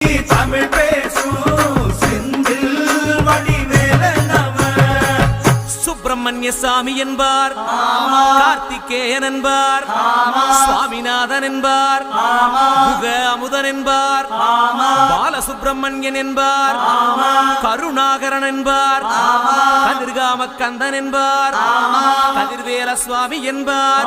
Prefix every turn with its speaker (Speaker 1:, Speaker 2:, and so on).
Speaker 1: தமிழ் பேசும் செந்தில்
Speaker 2: சுப்பிரமணிய சாமி என்பார். கார்த்திகேயன் என்பார். சுவாமிநாதன் என்பார். முக அமுதன் என்பார். பாலசுப்பிரமணியன் என்பார். கருணாகரன் என்பார். கதிர்காம கந்தன் என்பார். கதிர்வேல சுவாமி என்பார்.